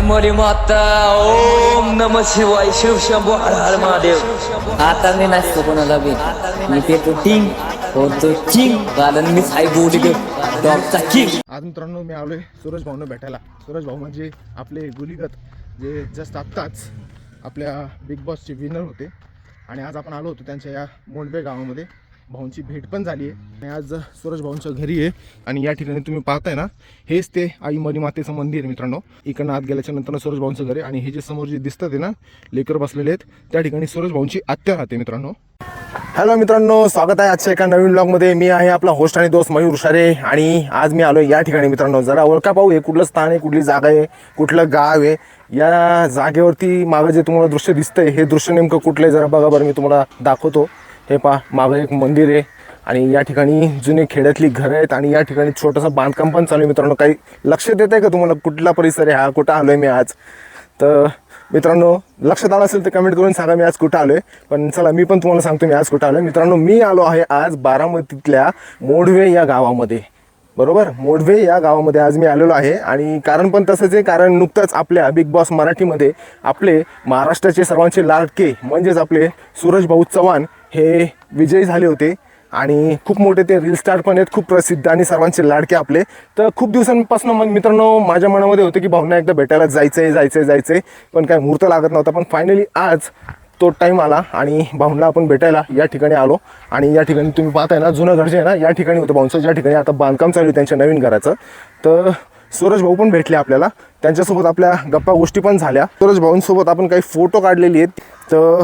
आई मोरी माता ओम नम शिवाय शिव शंभू हर हर महादेव. आता मी नसतो कोणाला बी? मी पेटो टिंग होतो चिंग कारण मी साई बोली डॉगचा किंग. आज मित्रांनो मी आलोय सूरज भाऊनं भेटायला. सूरज भाऊ म्हणजे आपले गुलीगत जे जस्ट आत्ताच आपल्या बिग बॉसचे विनर होते. आणि आज आपण आलो होतो त्यांच्या या मोंडबे गावामध्ये. भाऊंची भेट पण झाली आहे. आज सूरज भाऊंच्या घरी आहे. आणि या ठिकाणी तुम्ही पाहताय ना हेच ते आई मरी मातेचं मंदिर आहे मित्रांनो. इकडनं आत गेल्याच्यानंतर सूरज भाऊंचं घर आहे. आणि हे जे समोर जे दिसतात आहे ना लेकर बसलेले आहेत त्या ठिकाणी सूरज भाऊंची आत्या राहते मित्रांनो. हॅलो मित्रांनो स्वागत आहे आजच्या एका नवीन ब्लॉगमध्ये मी आहे आपला होस्ट आणि दोस्त मयूर उषारे आणि आज मी आलो या ठिकाणी मित्रांनो. जरा ओळखा पाहू हे कुठलं स्थान आहे कुठली जागा आहे कुठलं गाव आहे. या जागेवरती मागं जे तुम्हाला दृश्य दिसतंय हे दृश्य नेमकं कुठलं आहे जरा बघा बरं मी तुम्हाला दाखवतो. हे पहा मागं एक मंदिर आहे आणि या ठिकाणी जुने खेड्यातली घरं आहेत आणि या ठिकाणी छोटंसं बांधकाम पण चालू आहे. मित्रांनो काही लक्षात येत आहे का तुम्हाला कुठला परिसर आहे? हा कुठं आलो आहे मी आज? तर मित्रांनो लक्षात आलं असेल तर कमेंट करून सांगा मी आज कुठं आलो आहे पण चला मी पण तुम्हाला सांगतो मी आज कुठं आलो आहे मित्रांनो मी आलो आहे आज बारामतीतल्या मोडवे या गावामध्ये. बरोबर? मोडवे या गावामध्ये आज मी आलेलो आहे. आणि कारण पण तसंच आहे कारण नुकतंच आपल्या बिग बॉस मराठीमध्ये आपले महाराष्ट्राचे सर्वांचे लाडके म्हणजेच आपले सूरज भाऊ चव्हाण हे विजयी झाले होते. आणि खूप मोठे ते रील स्टार पण आहेत. खूप प्रसिद्ध आणि सर्वांचे लाडके आपले. तर खूप दिवसांपासून मग मित्रांनो माझ्या मनामध्ये होतं की भावना एकदा भेटायला जायचं आहे जायचं आहे जायचं आहे पण काय मुहूर्त लागत नव्हता. पण फायनली आज तो टाईम आला आणि भाऊंना आपण भेटायला या ठिकाणी आलो. आणि या ठिकाणी तुम्ही पाहताय ना जुनं घर जे आहे ना या ठिकाणी होतं. भाऊंचं ज्या ठिकाणी आता बांधकाम चालू आहे त्यांच्या नवीन घराचं. तर सूरज भाऊ पण भेटले आपल्याला. त्यांच्यासोबत आपल्या गप्पा गोष्टी पण झाल्या. सूरज भाऊंसोबत आपण काही फोटो काढलेली आहेत. तर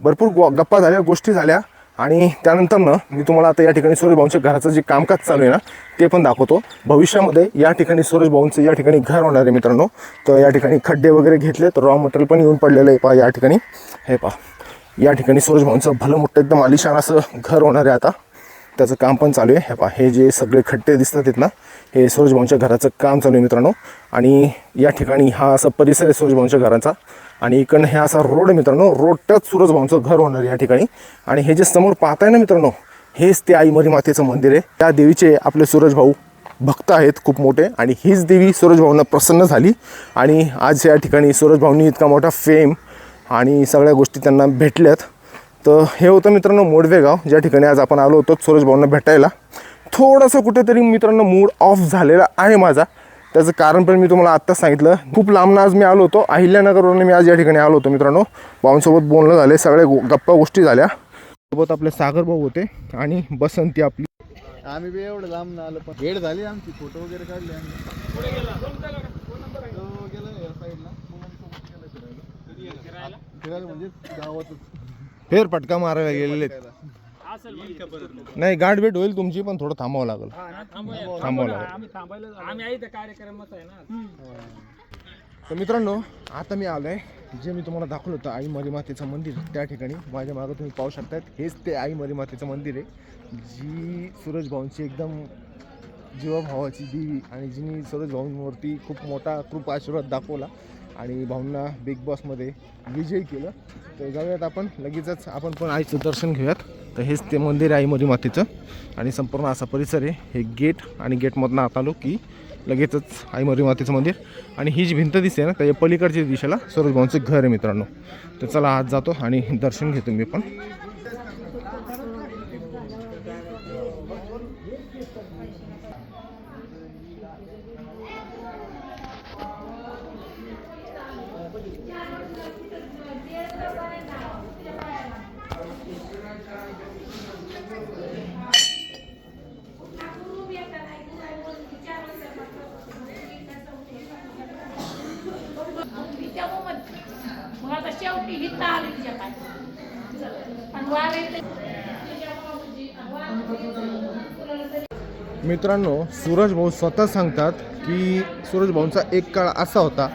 भरपूर गो- गप्पा झाल्या गोष्टी झाल्या. आणि त्यानंतर ना मी तुम्हाला आता या ठिकाणी सूरज भाऊंच्या घराचं जे कामकाज चालू आहे ना ते पण दाखवतो. भविष्यामध्ये या ठिकाणी सूरज भाऊंचं या ठिकाणी घर होणार आहे मित्रांनो. तर या ठिकाणी खड्डे वगैरे घेतले तर रॉ मटेरियल पण येऊन पडलेलं आहे पहा या ठिकाणी. हे पहा. या ठिकाणी सूरज भाऊंचं भलं मोठं एकदम आलिशान असं घर होणार आहे आता. त्याचं काम पण चालू आहे. हे पहा हे जे सगळे खड्डे दिसतात आहेत ना हे सूरज भाऊंच्या घराचं काम चालू आहे मित्रांनो. आणि या ठिकाणी हा असा परिसर आहे सूरज भाऊंच्या घराचा. आणि इकडनं हे असा रोड मित्रांनो. रोडच सूरज भाऊंचं घर होणार या ठिकाणी. आणि हे जे समोर पाहताय ना मित्रांनो हेच ते आई मरी मातेचं मंदिर आहे. त्या देवीचे आपले सूरज भाऊ भक्त आहेत खूप मोठे. आणि हीच देवी सूरजभाऊंना प्रसन्न झाली. आणि आज या ठिकाणी सूरजभाऊंनी इतका मोठा फेम आणि सगळ्या गोष्टी त्यांना भेटल्यात. तर हे होतं मित्रांनो मोडवे गाव. ज्या ठिकाणी आज आपण आलो होतो सूरजभाऊंना भेटायला. थोडंसं कुठेतरी मित्रांनो मूड ऑफ झालेला आहे माझा. त्याचं कारण पण मी तुम्हाला आत्ताच सांगितलं. खूप लांबनं आज मी आलो होतो. अहिल्यानगरवरून मी आज या ठिकाणी आलो होतो मित्रांनो. भाऊंसोबत बोलणं झाले सगळ्या गप्पा गोष्टी झाल्या. सोबत आपले सागर भाऊ होते आणि बसंती आपली. आम्ही बी एवढं लांब ना आलो पण भेट झाली आमची फोटो वगैरे काढले आम्ही. फिरायला. म्हणजे गावातच. फेर पटका मारायला. गेलेले. नाही गाठ भेट होईल तुमची पण थोडं थांबावं लागेल. थांबावं लागेल. तर मित्रांनो आता मी आलो आहे जे मी तुम्हाला दाखवलं होतं आई मरी मातेचं मंदिर त्या ठिकाणी. माझ्या मागं तुम्ही पाहू शकतात हेच ते आई मरी मातेचं मंदिर आहे जी सूरज भाऊंची एकदम जीवाभावाची देवी आणि जिने सूरज भाऊंवरती खूप मोठा खूप आशीर्वाद दाखवला. आणि भाऊंना बिग बॉसमध्ये विजयी केलं. तर जाऊयात आपण. लगेचच आपण पण आईचं दर्शन घेऊयात. तर हेच ते मंदिर आहे आई मरी मातेचं. आणि संपूर्ण असा परिसर आहे. हे गेट आणि गेटमधनं आत आलो की लगेचच आई मरी मातेचं मंदिर. आणि ही जी भिंत दिसते ना त्या पलीकडच्या दिशेला सरोज भाऊंचं घर आहे मित्रांनो. तर चला आज जातो आणि दर्शन घेतो मी पण. मग आता शेवटी आली तिच्या आणि वारे मित्रांनो सूरज भाऊ स्वतः सांगतात की सूरज भाऊंचा एक काळ असा होता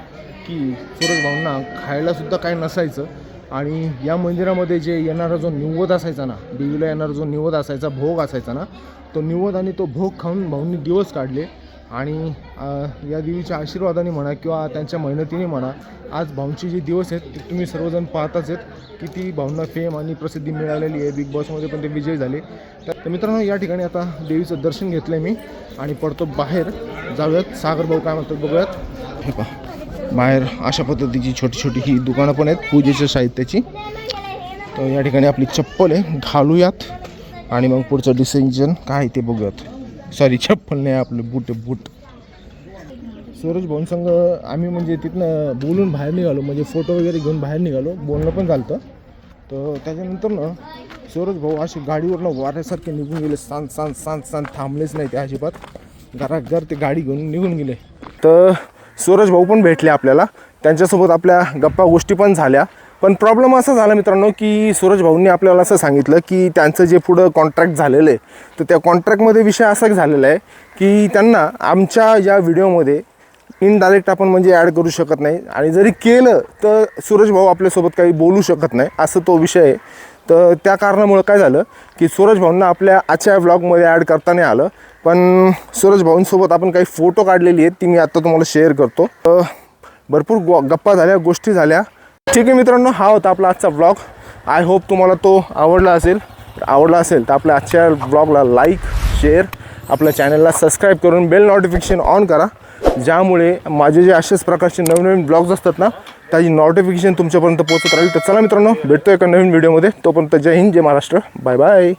की सूरज भाऊंना खायला सुद्धा काही नसायचं आणि या मंदिरामध्ये जे येणारा जो निवद असायचा ना देवीला येणारा जो निवद असायचा भोग असायचा ना तो निवद आणि तो भोग खाऊन भाऊंनी दिवस काढले. आणि या देवीच्या आशीर्वादाने म्हणा किंवा त्यांच्या मेहनतीने म्हणा आज भाऊंचे जे दिवस आहेत ते तुम्ही सर्वजण पाहताच आहेत. किती भाऊंना फेम आणि प्रसिद्धी मिळालेली आहे बिग बॉसमध्ये पण ते विजय झाले. तर मित्रांनो या ठिकाणी आता देवीचं दर्शन घेतलं आहे मी आणि पडतो बाहेर. जाऊयात. सागर भाऊ काय म्हणतात बघूयात. हे पहा. बाहेर अशा पद्धतीची छोटी छोटी ही दुकानं पण आहेत पूजेच्या साहित्याची. तर या ठिकाणी आपली चप्पल आहे. घालूयात. आणि मग पुढचं डिसिजन काय आहे ते बघूयात. सॉरी चप्पल नाही आपलं बूट बूट. सूरज भाऊंसंग आम्ही म्हणजे तिथनं बोलून बाहेर निघालो म्हणजे फोटो वगैरे घेऊन बाहेर निघालो बोलणं पण झालं तर त्याच्यानंतर ना सूरज भाऊ असे गाडीवरनं वाऱ्यासारखे निघून गेले सांत सांत सांत सांत थांबलेच नाही ते अजिबात. घराघर ते गाडी घेऊन निघून गेले. तर सूरज भाऊ पण भेटले आपल्याला. त्यांच्यासोबत आपल्या गप्पा गोष्टी पण झाल्या. पण प्रॉब्लेम असा झाला मित्रांनो की सूरज भाऊंनी आपल्याला असं सांगितलं की त्यांचं जे पुढं कॉन्ट्रॅक्ट झालेलं आहे तर त्या कॉन्ट्रॅक्टमध्ये विषय असा झालेला आहे की त्यांना आमच्या या व्हिडिओमध्ये इनडायरेक्ट आपण म्हणजे ॲड करू शकत नाही. आणि जरी केलं तर सूरज भाऊ आपल्यासोबत काही बोलू शकत नाही असं तो विषय आहे. तर त्या कारणामुळं काय झालं की सूरज भाऊंना आपल्या आजच्या व्लॉगमध्ये ॲड करता नाही आलं. पण सूरज भाऊंसोबत आपण काही फोटो काढलेली आहेत ती मी आत्ता तुम्हाला शेअर करतो. तर भरपूर गो गप्पा झाल्या गोष्टी झाल्या. ठीक आहे मित्रांनो हा होता आपला आजचा ब्लॉग आय होप तुम्हाला तो आवडला असेल. आवडला असेल तर आपल्या आजच्या ब्लॉगला लाईक शेअर आपल्या चॅनलला सबस्क्राईब करून बेल नोटिफिकेशन ऑन करा. ज्यामुळे माझे जे अशाच प्रकारचे नवीन नवीन ब्लॉग्स असतात ना त्याची नोटिफिकेशन तुमच्यापर्यंत पोहोचत राहील. तर चला मित्रांनो भेटतो एका नवीन व्हिडिओमध्ये तोपर्यंत जय हिंद जय महाराष्ट्र. Bye bye